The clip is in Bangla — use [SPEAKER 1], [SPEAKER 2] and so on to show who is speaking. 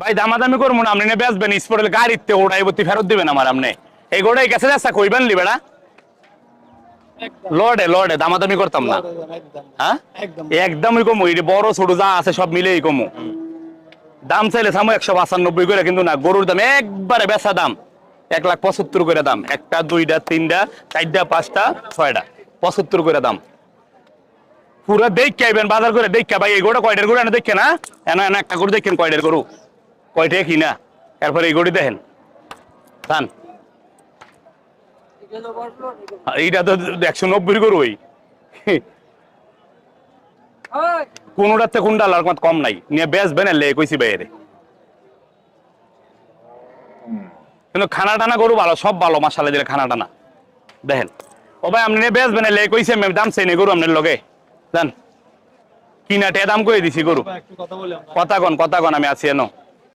[SPEAKER 1] ভাই দামাদামি করব না আপনি বেচবেন স্পোর্টের গাড়িতে ওড়াই বত্তি ফেরত দিবেন আমার আপনি। এই গোড়াই গেছে যাচ্ছে কইবেন লি বেড়া? লড়ে লড়ে দামাদামি করতাম না। হ্যাঁ? একদমই কমু বড় ছোট যা আছে সব মিলেই কমু। দাম চাইলে সামু একশো পঁচানব্বই করে কিন্তু না গরুর দাম একবারে বেচা দাম। এক লাখ পঁচাত্তর করে দাম। একটা দুইটা তিনটা চারটা পাঁচটা ছয়টা। পঁচাত্তর করে দাম। পুরো দেখে আইবেন বাজার করে দেখে ভাই এই গরুটা কয়টার গরু এনে দেখে না? এনা এনা একটা গরু দেখেন কয়টার গরু? কয়টা কি না এরপরে এই গরু দেখেন। ধান এইটা তো একশো নব্বই গরু ওই। কোনোটাতে কোনটা আল্লাহর কম নাই। নিয়ে বেশ বেনে কইছি বাইরে। কিন্তু খানা টানা গরু ভালো, সব ভালো মাসালা দিলে খানা টানা দেখেন। ও ভাই, আপনি বেশ বেনে লে কইছে দাম নি গরু আপনার লগে। জান। কিনাটে দাম কই দিছি গরু। কথা কন কথা কন, আমি আছি এনো।